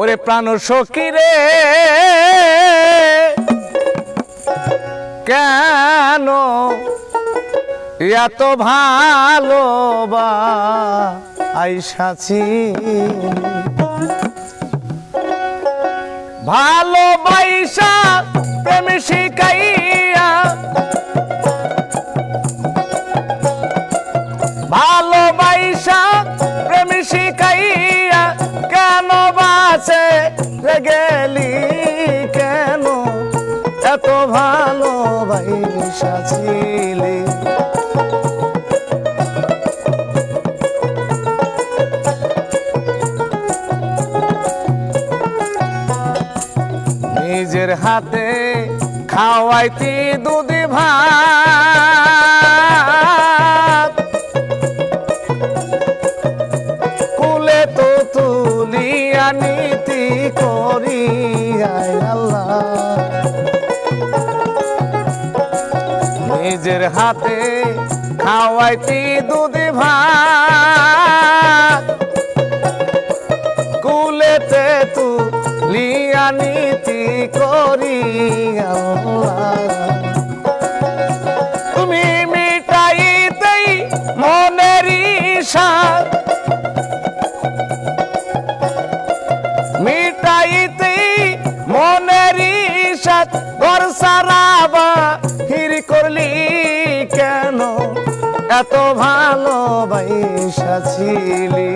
ওরে প্রাণ সখী রে। কেন এত ভালো বা আইসাছি ভালোবাইসা এত ভালোবাইসা ছিলি নিজের হাতে খাওয়াইতি দুধ ভাত। কুলে তো তুলিয়া নীতি করি নিজের হাতে খাওয়াইতি দুধ ভাত। কুলেতে তু লিয়া নীতি করি তুমি মিটাইতেই মনের ঈশার মিটাইতেই মনের ঈশাত ঘর সারাবা। এত ভালোবাসা ছিলি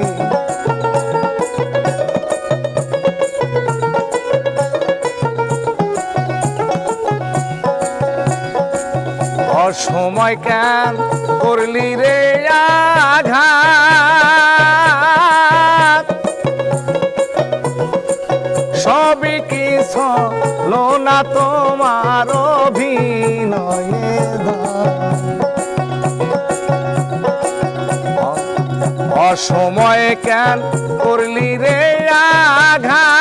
অসময় কেন করলি রে আঘাত? সবই কি লোনা তোমার অসময় কেন করলি রে আঘাত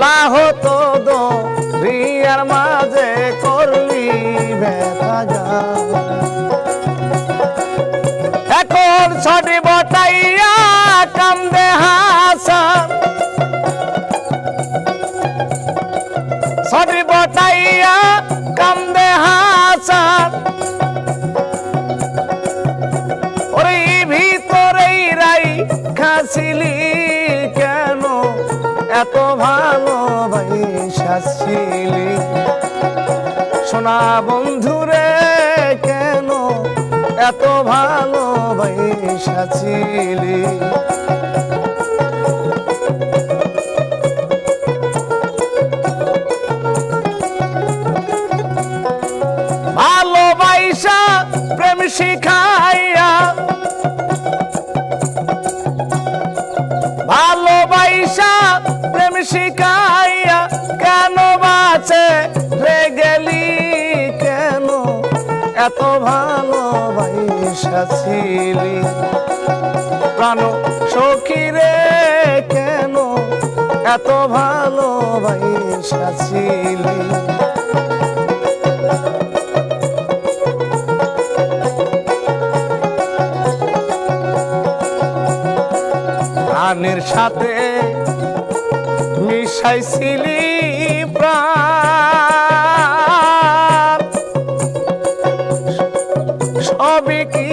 লাহত দো রিয়ার মাঝে করলি ব্যথা এখন ছটি বটাইয়া কান্দে হাসান। ছটি বটাইয়া কান্দে হাসান। এত ভালো ভাইসাছিলি সোনা বন্ধুরে কেন এত ভালো ভাইসাছিলি ভালোবাসা প্রেম শিখাইয়া শিখাইয়া কেন বাঁচে? রে গেলি কেন? এত ভালোবাসা ছিলি প্রাণ সখী রে কেন? এত ভালোবাসা ছিলি প্রাণের সাথে মিশাইছিলি প্রাণ। সবই কি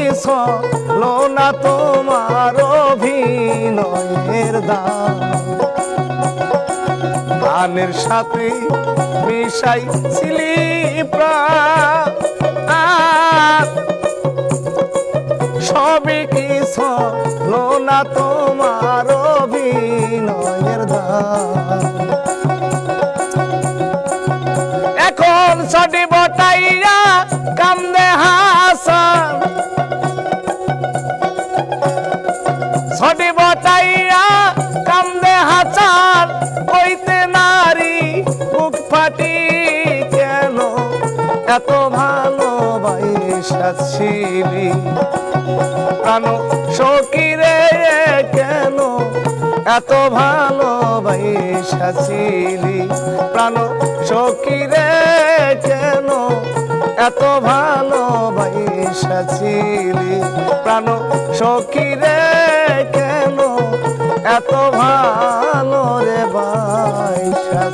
লোনা তোমার অভিনয়ের দাম? প্রাণের সাথে মিশাইছিলি প্রাণ। সবই কিছু লোনা তোমার এখন ছটি বটাইয়া কান্দে হাসান। ছটি বটাইয়া কান্দে হাসান, কইতে নারী বুক ফাটি কেন? এত ভালোবাসা ছিলি প্রাণ সকিরে কেন? এত ভালোবাসাছিলি প্রাণ সখীরে কেন এত ভালোবাসাছিলি প্রাণ সখীরে কেন এত ভালো রে বাইশিলি